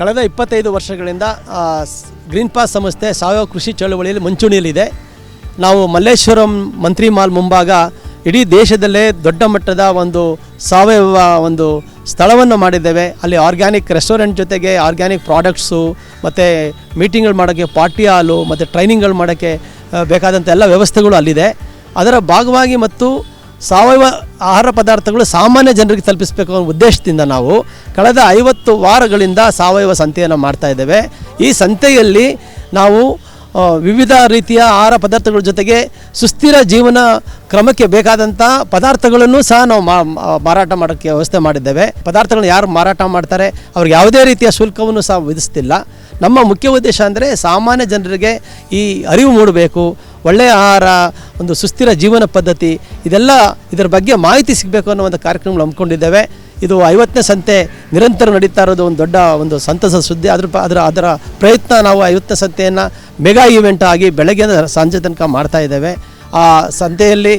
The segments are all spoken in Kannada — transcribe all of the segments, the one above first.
ಕಳೆದ ಇಪ್ಪತ್ತೈದು ವರ್ಷಗಳಿಂದ ಗ್ರೀನ್ ಪಾಸ್ ಸಂಸ್ಥೆ ಸಾವಯವ ಕೃಷಿ ಚಳುವಳಿಯಲ್ಲಿ ಮುಂಚೂಣಿಯಲ್ಲಿದೆ. ನಾವು ಮಲ್ಲೇಶ್ವರಂ ಮಂತ್ರಿ ಮಾಲ್ ಮುಂಭಾಗ ಇಡೀ ದೇಶದಲ್ಲೇ ದೊಡ್ಡ ಮಟ್ಟದ ಒಂದು ಸಾವಯವ ಒಂದು ಸ್ಥಳವನ್ನು ಮಾಡಿದ್ದೇವೆ. ಅಲ್ಲಿ ಆರ್ಗ್ಯಾನಿಕ್ ರೆಸ್ಟೋರೆಂಟ್ ಜೊತೆಗೆ ಆರ್ಗ್ಯಾನಿಕ್ ಪ್ರಾಡಕ್ಟ್ಸು, ಮತ್ತು ಮೀಟಿಂಗ್ಗಳು ಮಾಡೋಕ್ಕೆ ಪಾರ್ಟಿ ಹಾಲು, ಮತ್ತು ಟ್ರೈನಿಂಗ್ಗಳು ಮಾಡೋಕ್ಕೆ ಬೇಕಾದಂಥ ಎಲ್ಲ ವ್ಯವಸ್ಥೆಗಳು ಅಲ್ಲಿದೆ. ಅದರ ಭಾಗವಾಗಿ ಮತ್ತು ಸಾವಯವ ಆಹಾರ ಪದಾರ್ಥಗಳು ಸಾಮಾನ್ಯ ಜನರಿಗೆ ತಲುಪಿಸಬೇಕು ಅನ್ನೋ ಉದ್ದೇಶದಿಂದ ನಾವು ಕಳೆದ ಐವತ್ತು ವಾರಗಳಿಂದ ಸಾವಯವ ಸಂತೆಯನ್ನು ಮಾಡ್ತಾ ಇದ್ದೇವೆ. ಈ ಸಂತೆಯಲ್ಲಿ ನಾವು ವಿವಿಧ ರೀತಿಯ ಆಹಾರ ಪದಾರ್ಥಗಳ ಜೊತೆಗೆ ಸುಸ್ಥಿರ ಜೀವನ ಕ್ರಮಕ್ಕೆ ಬೇಕಾದಂಥ ಪದಾರ್ಥಗಳನ್ನು ಸಹ ನಾವು ಮಾರಾಟ ಮಾಡೋಕ್ಕೆ ವ್ಯವಸ್ಥೆ ಮಾಡಿದ್ದೇವೆ. ಪದಾರ್ಥಗಳನ್ನ ಯಾರು ಮಾರಾಟ ಮಾಡ್ತಾರೆ, ಅವ್ರಿಗೆ ಯಾವುದೇ ರೀತಿಯ ಶುಲ್ಕವನ್ನು ಸಹ ವಿಧಿಸ್ತಿಲ್ಲ. ನಮ್ಮ ಮುಖ್ಯ ಉದ್ದೇಶ ಅಂದರೆ ಸಾಮಾನ್ಯ ಜನರಿಗೆ ಈ ಅರಿವು ಮೂಡಬೇಕು ಒಳ್ಳೆಯ ಆಹಾರ, ಒಂದು ಸುಸ್ಥಿರ ಜೀವನ ಪದ್ಧತಿ, ಇದೆಲ್ಲ ಇದರ ಬಗ್ಗೆ ಮಾಹಿತಿ ಸಿಗಬೇಕು ಅನ್ನೋ ಒಂದು ಕಾರ್ಯಕ್ರಮಗಳು ಹಮ್ಮಿಕೊಂಡಿದ್ದೇವೆ. ಇದು ಐವತ್ತನೇ ಸಂತೆ ನಿರಂತರ ನಡೀತಾ ಇರೋದು ಒಂದು ದೊಡ್ಡ ಒಂದು ಸಂತಸ ಸುದ್ದಿ. ಅದ್ರ ಅದರ ಅದರ ಪ್ರಯತ್ನ ನಾವು ಐವತ್ತನೇ ಸಂತೆಯನ್ನು ಮೆಗಾ ಈವೆಂಟ್ ಆಗಿ ಬೆಳಗ್ಗೆ ಸಂಜೆ ತನಕ ಮಾಡ್ತಾ ಇದ್ದೇವೆ. ಆ ಸಂತೆಯಲ್ಲಿ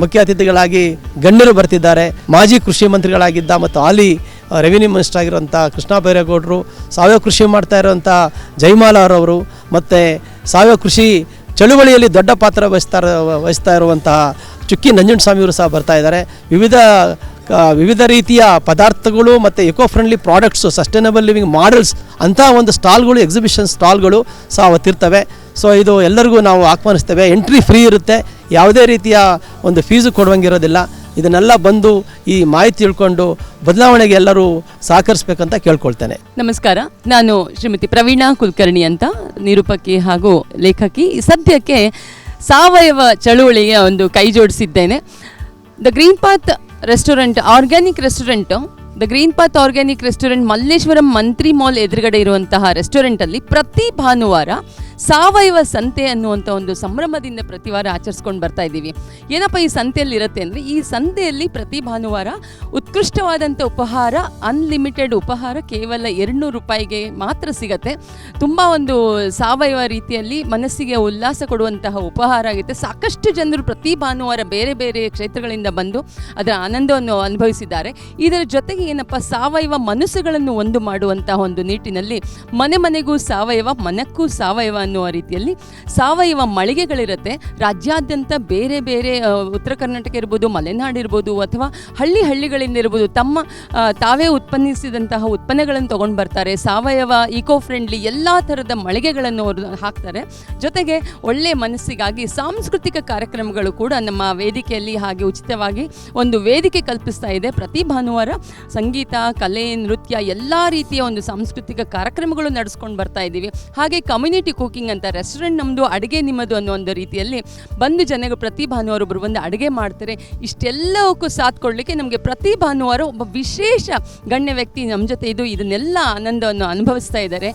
ಮುಖ್ಯ ಅತಿಥಿಗಳಾಗಿ ಗಣ್ಯರು ಬರ್ತಿದ್ದಾರೆ. ಮಾಜಿ ಕೃಷಿ ಮಂತ್ರಿಗಳಾಗಿದ್ದ ಮತ್ತು ಹಾಲಿ ರೆವಿನ್ಯೂ ಮಿನಿಸ್ಟರ್ ಆಗಿರುವಂಥ ಕೃಷ್ಣ ಬೈರೇಗೌಡರು, ಸಾವಯವ ಕೃಷಿ ಮಾಡ್ತಾ ಇರುವಂಥ ಜೈಮಾಲ ಮತ್ತು ಸಾವಯವ ಕೃಷಿ ಚಳುವಳಿಯಲ್ಲಿ ದೊಡ್ಡ ಪಾತ್ರ ವಹಿಸ್ತಾ ವಹಿಸ್ತಾ ಇರುವಂತಹ ಚುಕ್ಕಿ ನಂಜುಂಡಸ್ವಾಮಿಯವರು ಸಹ ಬರ್ತಾ ಇದ್ದಾರೆ. ವಿವಿಧ ವಿವಿಧ ರೀತಿಯ ಪದಾರ್ಥಗಳು ಮತ್ತು eco friendly products sustainable living models ಅಂತಹ ಒಂದು ಸ್ಟಾಲ್ಗಳು ಎಕ್ಸಿಬಿಷನ್ ಸ್ಟಾಲ್ಗಳು ಸಹ ಅವತ್ತಿರ್ತವೆ. ಸೊ ಇದು ಎಲ್ಲರಿಗೂ ನಾವು ಆಹ್ವಾನಿಸ್ತೇವೆ. ಎಂಟ್ರಿ ಫ್ರೀ ಇರುತ್ತೆ. ಯಾವುದೇ ರೀತಿಯ ಒಂದು ಫೀಸು ಕೊಡುವಂಗಿರೋದಿಲ್ಲ. ಇದನ್ನೆಲ್ಲ ಬಂದು ಈ ಮಾಹಿತಿ ತಿಳ್ಕೊಂಡು ಬದಲಾವಣೆಗೆ ಎಲ್ಲರೂ ಸಹಕರಿಸಬೇಕಂತ ಕೇಳ್ಕೊಳ್ತೇನೆ. ನಮಸ್ಕಾರ. ನಾನು ಶ್ರೀಮತಿ ಪ್ರವೀಣಾ ಕುಲಕರ್ಣಿ ಅಂತ, ನಿರೂಪಕಿ ಹಾಗೂ ಲೇಖಕಿ. ಸದ್ಯಕ್ಕೆ ಸಾವಯವ ಚಳುವಳಿಗೆ ಒಂದು ಕೈ ಜೋಡಿಸಿದ್ದೇನೆ. The green path restaurant organic restaurant the green path organic restaurant Malleshwaram Mantri mall ಎದುರುಗಡೆ ಇರುವಂತಹ ರೆಸ್ಟೋರೆಂಟಲ್ಲಿ ಪ್ರತಿ ಭಾನುವಾರ ಸಾವಯವ ಸಂತೆ ಅನ್ನುವಂಥ ಒಂದು ಸಂಭ್ರಮದಿಂದ ಪ್ರತಿ ವಾರ ಆಚರಿಸ್ಕೊಂಡು ಬರ್ತಾ ಇದ್ದೀವಿ. ಏನಪ್ಪ ಈ ಸಂತೆಯಲ್ಲಿ ಇರುತ್ತೆ ಅಂದರೆ ಈ ಸಂತೆಯಲ್ಲಿ ಪ್ರತಿ ಭಾನುವಾರ ಉತ್ಕೃಷ್ಟವಾದಂಥ ಉಪಹಾರ ಅನ್ಲಿಮಿಟೆಡ್ ಉಪಹಾರ ಕೇವಲ ಎರಡುನೂರು ರೂಪಾಯಿಗೆ ಮಾತ್ರ ಸಿಗತ್ತೆ. ತುಂಬ ಒಂದು ಸಾವಯವ ರೀತಿಯಲ್ಲಿ ಮನಸ್ಸಿಗೆ ಉಲ್ಲಾಸ ಕೊಡುವಂತಹ ಉಪಹಾರ ಆಗುತ್ತೆ. ಸಾಕಷ್ಟು ಜನರು ಪ್ರತಿ ಭಾನುವಾರ ಬೇರೆ ಬೇರೆ ಕ್ಷೇತ್ರಗಳಿಂದ ಬಂದು ಅದರ ಆನಂದವನ್ನು ಅನುಭವಿಸಿದ್ದಾರೆ. ಇದರ ಜೊತೆಗೆ ಏನಪ್ಪ ಸಾವಯವ ಮನಸ್ಸುಗಳನ್ನು ಒಂದು ಮಾಡುವಂತಹ ಒಂದು ನಿಟ್ಟಿನಲ್ಲಿ ಮನೆ ಮನೆಗೂ ಸಾವಯವ, ಮನಕ್ಕೂ ಸಾವಯವ ಅನ್ನುವ ರೀತಿಯಲ್ಲಿ ಸಾವಯವ ಮಳಿಗೆಗಳಿರುತ್ತೆ. ರಾಜ್ಯಾದ್ಯಂತ ಬೇರೆ ಬೇರೆ ಉತ್ತರ ಕರ್ನಾಟಕ ಇರ್ಬೋದು, ಮಲೆನಾಡು ಇರ್ಬೋದು, ಅಥವಾ ಹಳ್ಳಿ ಹಳ್ಳಿಗಳಿಂದ ಇರ್ಬೋದು, ತಮ್ಮ ತಾವೇ ಉತ್ಪನ್ನಿಸಿದಂತಹ ಉತ್ಪನ್ನಗಳನ್ನು ತೊಗೊಂಡು ಬರ್ತಾರೆ. ಸಾವಯವ ಈಕೋ ಫ್ರೆಂಡ್ಲಿ ಎಲ್ಲ ಥರದ ಮಳಿಗೆಗಳನ್ನು ಅವರು ಹಾಕ್ತಾರೆ. ಜೊತೆಗೆ ಒಳ್ಳೆಯ ಮನಸ್ಸಿಗಾಗಿ ಸಾಂಸ್ಕೃತಿಕ ಕಾರ್ಯಕ್ರಮಗಳು ಕೂಡ ನಮ್ಮ ವೇದಿಕೆಯಲ್ಲಿ ಹಾಗೆ ಉಚಿತವಾಗಿ ಒಂದು ವೇದಿಕೆ ಕಲ್ಪಿಸ್ತಾ ಇದೆ. ಪ್ರತಿ ಭಾನುವಾರ ಸಂಗೀತ, ಕಲೆ, ನೃತ್ಯ ಎಲ್ಲ ರೀತಿಯ ಒಂದು ಸಾಂಸ್ಕೃತಿಕ ಕಾರ್ಯಕ್ರಮಗಳು ನಡೆಸ್ಕೊಂಡು ಬರ್ತಾ ಇದ್ದೀವಿ. ಹಾಗೆ ಕಮ್ಯುನಿಟಿ ಕುಕಿಂಗ್ ಅಂತ ರೆಸ್ಟೋರೆಂಟ್ ನಮ್ಮದು ಅಡುಗೆ ನಿಮ್ಮದು ಅನ್ನೋ ಒಂದು ರೀತಿಯಲ್ಲಿ ಬಂದು ಜನಗಳು ಪ್ರತಿ ಭಾನುವಾರ ಒಬ್ಬರು ಬಂದು ಅಡುಗೆ ಮಾಡ್ತಾರೆ. ಇಷ್ಟೆಲ್ಲವಕ್ಕೂ ಸಾಥ್ ಕೊಡಲಿಕ್ಕೆ ನಮಗೆ ಪ್ರತಿ ಭಾನುವಾರ ಒಬ್ಬ ವಿಶೇಷ ಗಣ್ಯ ವ್ಯಕ್ತಿ ನಮ್ಮ ಜೊತೆ ಇದು, ಇದನ್ನೆಲ್ಲ ಆನಂದವನ್ನು ಅನುಭವಿಸ್ತಾ ಇದ್ದಾರೆ.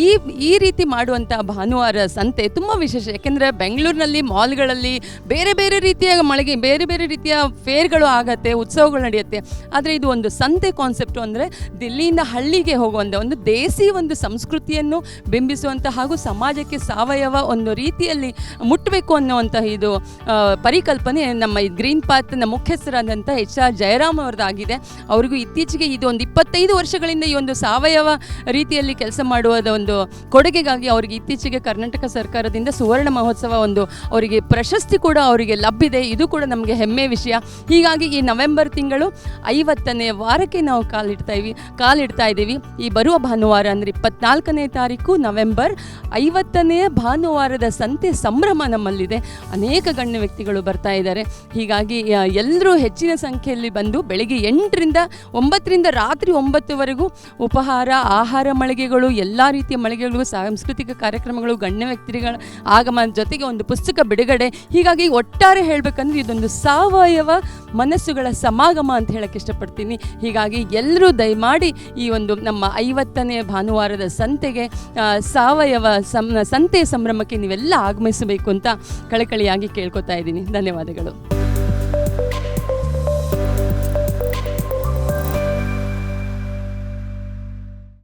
ಈ ಈ ರೀತಿ ಮಾಡುವಂಥ ಭಾನುವಾರ ಸಂತೆ ತುಂಬ ವಿಶೇಷ. ಯಾಕೆಂದರೆ ಬೆಂಗಳೂರಿನಲ್ಲಿ, ಮಾಲ್ಗಳಲ್ಲಿ ಬೇರೆ ಬೇರೆ ರೀತಿಯ ಮಳಿಗೆ, ಬೇರೆ ಬೇರೆ ರೀತಿಯ ಫೇರ್ಗಳು ಆಗತ್ತೆ, ಉತ್ಸವಗಳು ನಡೆಯುತ್ತೆ. ಆದರೆ ಇದು ಒಂದು ಸಂತೆ ಕಾನ್ಸೆಪ್ಟು ಅಂದರೆ ದಿಲ್ಲಿಯಿಂದ ಹಳ್ಳಿಗೆ ಹೋಗುವಂಥ ಒಂದು ದೇಸಿ ಒಂದು ಸಂಸ್ಕೃತಿಯನ್ನು ಬಿಂಬಿಸುವಂಥ ಹಾಗೂ ಸಮಾಜಕ್ಕೆ ಸಾವಯವ ಒಂದು ರೀತಿಯಲ್ಲಿ ಮುಟ್ಟಬೇಕು ಅನ್ನುವಂತಹ ಇದು ಪರಿಕಲ್ಪನೆ ನಮ್ಮ ಗ್ರೀನ್ ಪಾತ್ನ ಮುಖ್ಯಸ್ಥರಾದಂಥ ಎಚ್ ಆರ್ ಜಯರಾಮ್ ಅವ್ರದ್ದಾಗಿದೆ. ಅವರಿಗೂ ಇತ್ತೀಚೆಗೆ ಇದು ಒಂದು ಇಪ್ಪತ್ತೈದು ವರ್ಷಗಳಿಂದ ಈ ಒಂದು ಸಾವಯವ ರೀತಿಯಲ್ಲಿ ಕೆಲಸ ಮಾಡುವ ಒಂದು ಕೊಡುಗೆಗಾಗಿ ಅವರಿಗೆ ಇತ್ತೀಚೆಗೆ ಕರ್ನಾಟಕ ಸರ್ಕಾರದಿಂದ ಸುವರ್ಣ ಮಹೋತ್ಸವ ಒಂದು ಅವರಿಗೆ ಪ್ರಶಸ್ತಿ ಕೂಡ ಅವರಿಗೆ ಲಭ್ಯಿದೆ ಇದು ಕೂಡ ನಮಗೆ ಹೆಮ್ಮೆ ವಿಷಯ. ಹೀಗಾಗಿ ಈ ನವೆಂಬರ್ ತಿಂಗಳು ಐವತ್ತನೇ ವಾರಕ್ಕೆ ನಾವು ಕಾಲಿಡ್ತಾ ಇವಿ, ಕಾಲಿಡ್ತಾ ಇದ್ದೀವಿ. ಈ ಬರುವ ಭಾನುವಾರ ಅಂದರೆ ಇಪ್ಪತ್ನಾಲ್ಕನೇ ತಾರೀಕು ನವೆಂಬರ್ ಐವತ್ತನೇ ಭಾನುವಾರದ ಸಂತೆ ಸಂಭ್ರಮ ನಮ್ಮಲ್ಲಿದೆ. ಅನೇಕ ಗಣ್ಯ ವ್ಯಕ್ತಿಗಳು ಬರ್ತಾ ಇದ್ದಾರೆ. ಹೀಗಾಗಿ ಎಲ್ಲರೂ ಹೆಚ್ಚಿನ ಸಂಖ್ಯೆಯಲ್ಲಿ ಬಂದು ಬೆಳಿಗ್ಗೆ ಎಂಟರಿಂದ ಒಂಬತ್ತರಿಂದ ರಾತ್ರಿ ಒಂಬತ್ತುವರೆಗೂ ಉಪಹಾರ, ಆಹಾರ ಮಳಿಗೆಗಳು, ಎಲ್ಲ ರೀತಿಯ ಮಳಿಗೆಗಳು, ಸಾಂಸ್ಕೃತಿಕ ಕಾರ್ಯಕ್ರಮಗಳು, ಗಣ್ಯ ವ್ಯಕ್ತಿಗಳ ಆಗಮನ ಜೊತೆಗೆ ಒಂದು ಪುಸ್ತಕ ಬಿಡುಗಡೆ. ಹೀಗಾಗಿ ಒಟ್ಟಾರೆ ಹೇಳಬೇಕಂದ್ರೆ ಇದೊಂದು ಸಾವಯವ ಮನಸ್ಸುಗಳ ಸಮಾಗಮ ಅಂತ ಹೇಳಕ್ಕೆ ಇಷ್ಟಪಡ್ತೀನಿ. ಹೀಗಾಗಿ ಎಲ್ಲರೂ ದಯಮಾಡಿ ಈ ಒಂದು ನಮ್ಮ ಐವತ್ತನೇ ಭಾನುವಾರದ ಸಂತೆಗೆ ಸಾವಯವ ಸಂ ಸಂತೆ ಸಂಭ್ರಮಕ್ಕೆ ನೀವೆಲ್ಲ ಆಗಮಿಸಬೇಕು ಅಂತ ಕಳಕಳಿಯಾಗಿ ಕೇಳ್ಕೊತಾ ಇದ್ದೀನಿ. ಧನ್ಯವಾದಗಳು.